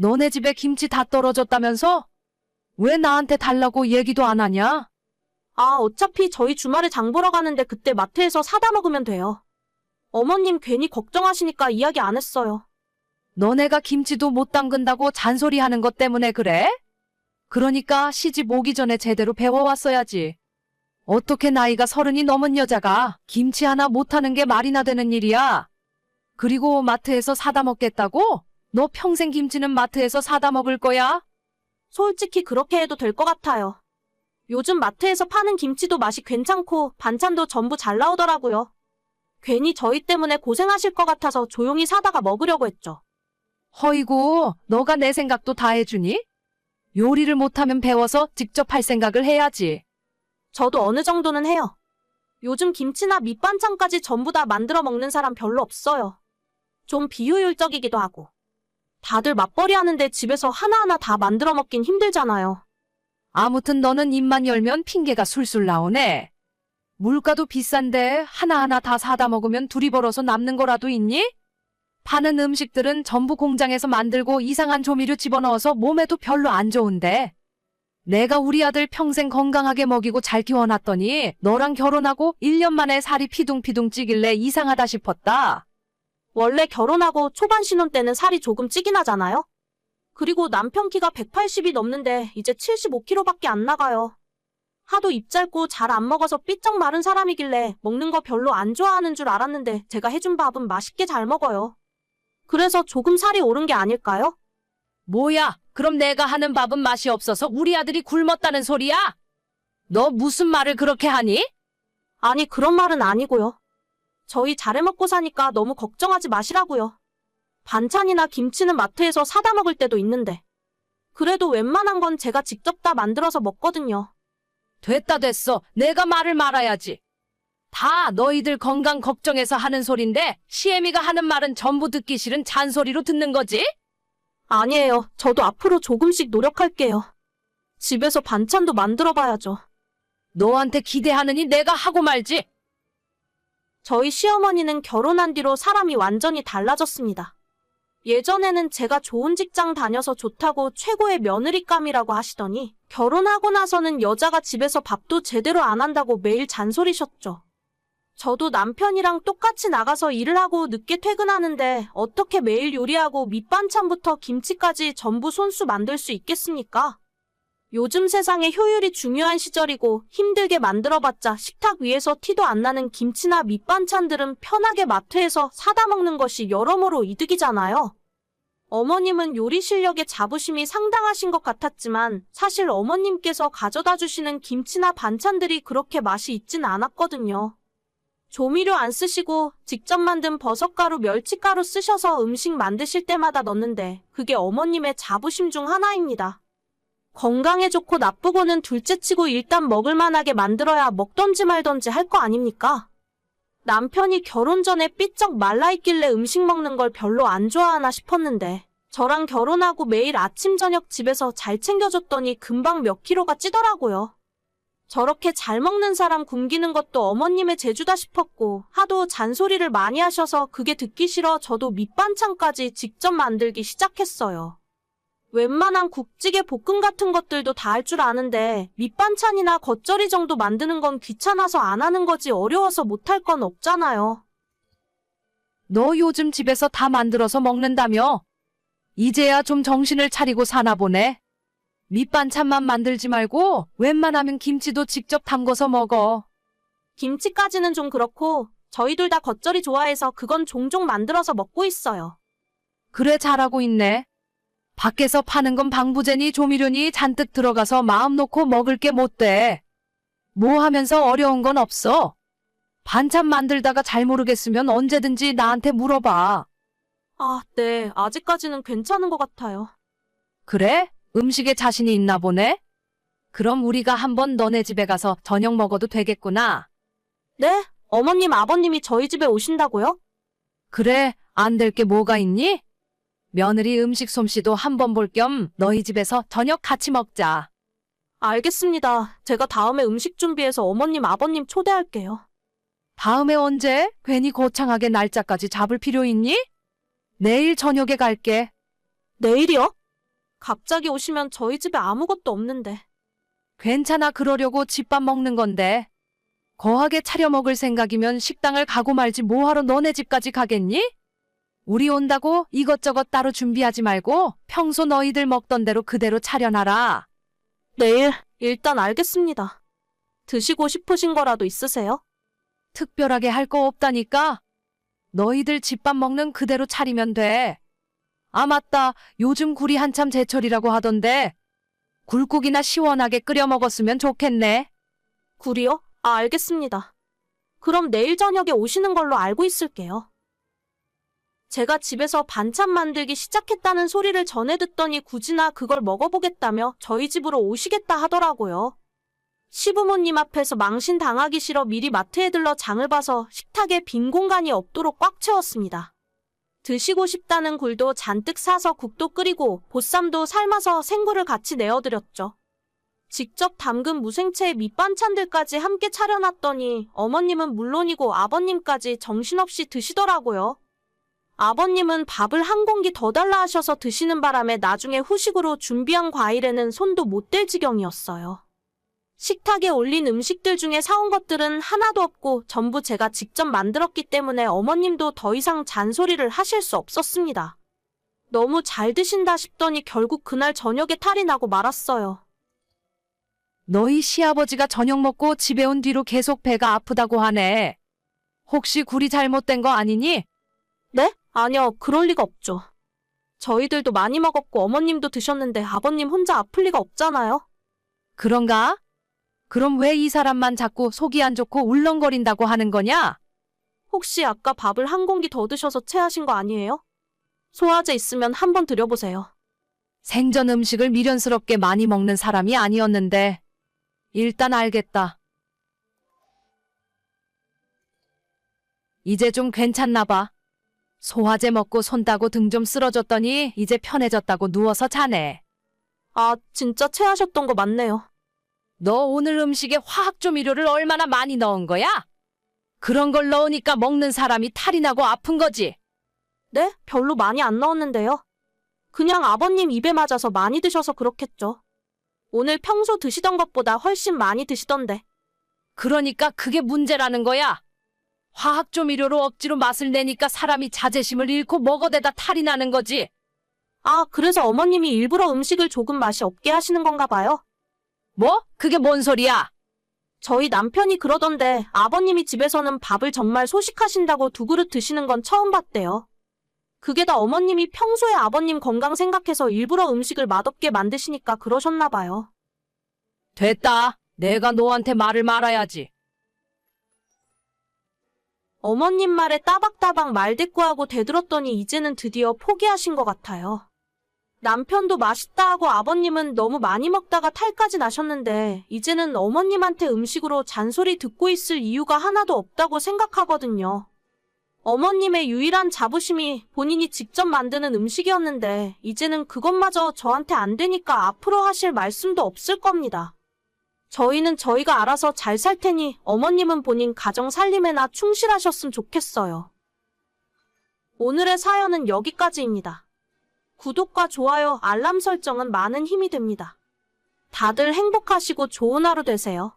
너네 집에 김치 다 떨어졌다면서? 왜 나한테 달라고 얘기도 안 하냐? 아, 어차피 저희 주말에 장 보러 가는데 그때 마트에서 사다 먹으면 돼요. 어머님 괜히 걱정하시니까 이야기 안 했어요. 너네가 김치도 못 담근다고 잔소리하는 것 때문에 그래? 그러니까 시집 오기 전에 제대로 배워왔어야지. 어떻게 나이가 서른이 넘은 여자가 김치 하나 못하는 게 말이나 되는 일이야? 그리고 마트에서 사다 먹겠다고? 너 평생 김치는 마트에서 사다 먹을 거야? 솔직히 그렇게 해도 될 것 같아요. 요즘 마트에서 파는 김치도 맛이 괜찮고 반찬도 전부 잘 나오더라고요. 괜히 저희 때문에 고생하실 것 같아서 조용히 사다가 먹으려고 했죠. 허이고, 너가 내 생각도 다 해주니? 요리를 못하면 배워서 직접 할 생각을 해야지. 저도 어느 정도는 해요. 요즘 김치나 밑반찬까지 전부 다 만들어 먹는 사람 별로 없어요. 좀 비효율적이기도 하고. 다들 맞벌이 하는데 집에서 하나하나 다 만들어 먹긴 힘들잖아요. 아무튼 너는 입만 열면 핑계가 술술 나오네. 물가도 비싼데 하나하나 다 사다 먹으면 둘이 벌어서 남는 거라도 있니? 파는 음식들은 전부 공장에서 만들고 이상한 조미료 집어넣어서 몸에도 별로 안 좋은데. 내가 우리 아들 평생 건강하게 먹이고 잘 키워놨더니 너랑 결혼하고 1년 만에 살이 피둥피둥 찌길래 이상하다 싶었다. 원래 결혼하고 초반 신혼 때는 살이 조금 찌긴 하잖아요? 그리고 남편 키가 180이 넘는데 이제 75kg밖에 안 나가요. 하도 입 짧고 잘 안 먹어서 삐쩍 마른 사람이길래 먹는 거 별로 안 좋아하는 줄 알았는데 제가 해준 밥은 맛있게 잘 먹어요. 그래서 조금 살이 오른 게 아닐까요? 뭐야? 그럼 내가 하는 밥은 맛이 없어서 우리 아들이 굶었다는 소리야? 너 무슨 말을 그렇게 하니? 아니, 그런 말은 아니고요. 저희 잘해 먹고 사니까 너무 걱정하지 마시라고요. 반찬이나 김치는 마트에서 사다 먹을 때도 있는데. 그래도 웬만한 건 제가 직접 다 만들어서 먹거든요. 됐다 됐어. 내가 말을 말아야지. 다 너희들 건강 걱정해서 하는 소린데 시애미가 하는 말은 전부 듣기 싫은 잔소리로 듣는 거지? 아니에요. 저도 앞으로 조금씩 노력할게요. 집에서 반찬도 만들어 봐야죠. 너한테 기대하느니 내가 하고 말지. 저희 시어머니는 결혼한 뒤로 사람이 완전히 달라졌습니다. 예전에는 제가 좋은 직장 다녀서 좋다고 최고의 며느리감이라고 하시더니 결혼하고 나서는 여자가 집에서 밥도 제대로 안 한다고 매일 잔소리셨죠. 저도 남편이랑 똑같이 나가서 일을 하고 늦게 퇴근하는데 어떻게 매일 요리하고 밑반찬부터 김치까지 전부 손수 만들 수 있겠습니까? 요즘 세상에 효율이 중요한 시절이고 힘들게 만들어봤자 식탁 위에서 티도 안 나는 김치나 밑반찬들은 편하게 마트에서 사다 먹는 것이 여러모로 이득이잖아요. 어머님은 요리 실력에 자부심이 상당하신 것 같았지만 사실 어머님께서 가져다 주시는 김치나 반찬들이 그렇게 맛이 있진 않았거든요. 조미료 안 쓰시고 직접 만든 버섯가루, 멸치가루 쓰셔서 음식 만드실 때마다 넣는데 그게 어머님의 자부심 중 하나입니다. 건강에 좋고 나쁘고는 둘째치고 일단 먹을 만하게 만들어야 먹던지 말던지 할 거 아닙니까? 남편이 결혼 전에 삐쩍 말라있길래 음식 먹는 걸 별로 안 좋아하나 싶었는데 저랑 결혼하고 매일 아침 저녁 집에서 잘 챙겨줬더니 금방 몇 킬로가 찌더라고요. 저렇게 잘 먹는 사람 굶기는 것도 어머님의 재주다 싶었고 하도 잔소리를 많이 하셔서 그게 듣기 싫어 저도 밑반찬까지 직접 만들기 시작했어요. 웬만한 국찌개 볶음 같은 것들도 다 할 줄 아는데 밑반찬이나 겉절이 정도 만드는 건 귀찮아서 안 하는 거지 어려워서 못할 건 없잖아요. 너 요즘 집에서 다 만들어서 먹는다며? 이제야 좀 정신을 차리고 사나 보네. 밑반찬만 만들지 말고 웬만하면 김치도 직접 담궈서 먹어. 김치까지는 좀 그렇고 저희 둘 다 겉절이 좋아해서 그건 종종 만들어서 먹고 있어요. 그래 잘하고 있네. 밖에서 파는 건 방부제니 조미료니 잔뜩 들어가서 마음 놓고 먹을 게 못 돼. 뭐 하면서 어려운 건 없어. 반찬 만들다가 잘 모르겠으면 언제든지 나한테 물어봐. 아, 네. 아직까지는 괜찮은 것 같아요. 그래? 음식에 자신이 있나 보네? 그럼 우리가 한번 너네 집에 가서 저녁 먹어도 되겠구나. 네? 어머님, 아버님이 저희 집에 오신다고요? 그래, 안 될 게 뭐가 있니? 며느리 음식 솜씨도 한번 볼 겸 너희 집에서 저녁 같이 먹자. 알겠습니다. 제가 다음에 음식 준비해서 어머님, 아버님 초대할게요. 다음에 언제? 괜히 거창하게 날짜까지 잡을 필요 있니? 내일 저녁에 갈게. 내일이요? 갑자기 오시면 저희 집에 아무것도 없는데. 괜찮아 그러려고 집밥 먹는 건데. 거하게 차려 먹을 생각이면 식당을 가고 말지 뭐하러 너네 집까지 가겠니? 우리 온다고 이것저것 따로 준비하지 말고 평소 너희들 먹던 대로 그대로 차려놔라. 내일, 일단 알겠습니다. 드시고 싶으신 거라도 있으세요? 특별하게 할 거 없다니까. 너희들 집밥 먹는 그대로 차리면 돼. 아, 맞다. 요즘 굴이 한참 제철이라고 하던데. 굴국이나 시원하게 끓여 먹었으면 좋겠네. 굴이요? 아, 알겠습니다. 그럼 내일 저녁에 오시는 걸로 알고 있을게요. 제가 집에서 반찬 만들기 시작했다는 소리를 전해 듣더니 굳이나 그걸 먹어보겠다며 저희 집으로 오시겠다 하더라고요. 시부모님 앞에서 망신 당하기 싫어 미리 마트에 들러 장을 봐서 식탁에 빈 공간이 없도록 꽉 채웠습니다. 드시고 싶다는 굴도 잔뜩 사서 국도 끓이고 보쌈도 삶아서 생굴을 같이 내어드렸죠. 직접 담근 무생채 밑반찬들까지 함께 차려놨더니 어머님은 물론이고 아버님까지 정신없이 드시더라고요. 아버님은 밥을 한 공기 더 달라 하셔서 드시는 바람에 나중에 후식으로 준비한 과일에는 손도 못 댈 지경이었어요. 식탁에 올린 음식들 중에 사온 것들은 하나도 없고 전부 제가 직접 만들었기 때문에 어머님도 더 이상 잔소리를 하실 수 없었습니다. 너무 잘 드신다 싶더니 결국 그날 저녁에 탈이 나고 말았어요. 너희 시아버지가 저녁 먹고 집에 온 뒤로 계속 배가 아프다고 하네. 혹시 굴이 잘못된 거 아니니? 네? 아니요, 그럴 리가 없죠. 저희들도 많이 먹었고 어머님도 드셨는데 아버님 혼자 아플 리가 없잖아요. 그런가? 그럼 왜 이 사람만 자꾸 속이 안 좋고 울렁거린다고 하는 거냐? 혹시 아까 밥을 한 공기 더 드셔서 체하신 거 아니에요? 소화제 있으면 한번 드려보세요. 생전 음식을 미련스럽게 많이 먹는 사람이 아니었는데. 일단 알겠다. 이제 좀 괜찮나 봐. 소화제 먹고 손 따고 등 좀 쓰러졌더니 이제 편해졌다고 누워서 자네. 아, 진짜 체하셨던 거 맞네요. 너 오늘 음식에 화학조미료를 얼마나 많이 넣은 거야? 그런 걸 넣으니까 먹는 사람이 탈이 나고 아픈 거지. 네? 별로 많이 안 넣었는데요. 그냥 아버님 입에 맞아서 많이 드셔서 그렇겠죠. 오늘 평소 드시던 것보다 훨씬 많이 드시던데. 그러니까 그게 문제라는 거야. 화학조미료로 억지로 맛을 내니까 사람이 자제심을 잃고 먹어대다 탈이 나는 거지. 아, 그래서 어머님이 일부러 음식을 조금 맛이 없게 하시는 건가 봐요. 뭐? 그게 뭔 소리야? 저희 남편이 그러던데 아버님이 집에서는 밥을 정말 소식하신다고 두 그릇 드시는 건 처음 봤대요. 그게 다 어머님이 평소에 아버님 건강 생각해서 일부러 음식을 맛없게 만드시니까 그러셨나 봐요. 됐다. 내가 너한테 말을 말아야지. 어머님 말에 따박따박 말대꾸하고 대들었더니 이제는 드디어 포기하신 것 같아요. 남편도 맛있다 하고 아버님은 너무 많이 먹다가 탈까지 나셨는데 이제는 어머님한테 음식으로 잔소리 듣고 있을 이유가 하나도 없다고 생각하거든요. 어머님의 유일한 자부심이 본인이 직접 만드는 음식이었는데 이제는 그것마저 저한테 안 되니까 앞으로 하실 말씀도 없을 겁니다. 저희는 저희가 알아서 잘 살 테니 어머님은 본인 가정 살림에나 충실하셨으면 좋겠어요. 오늘의 사연은 여기까지입니다. 구독과 좋아요, 알람 설정은 많은 힘이 됩니다. 다들 행복하시고 좋은 하루 되세요.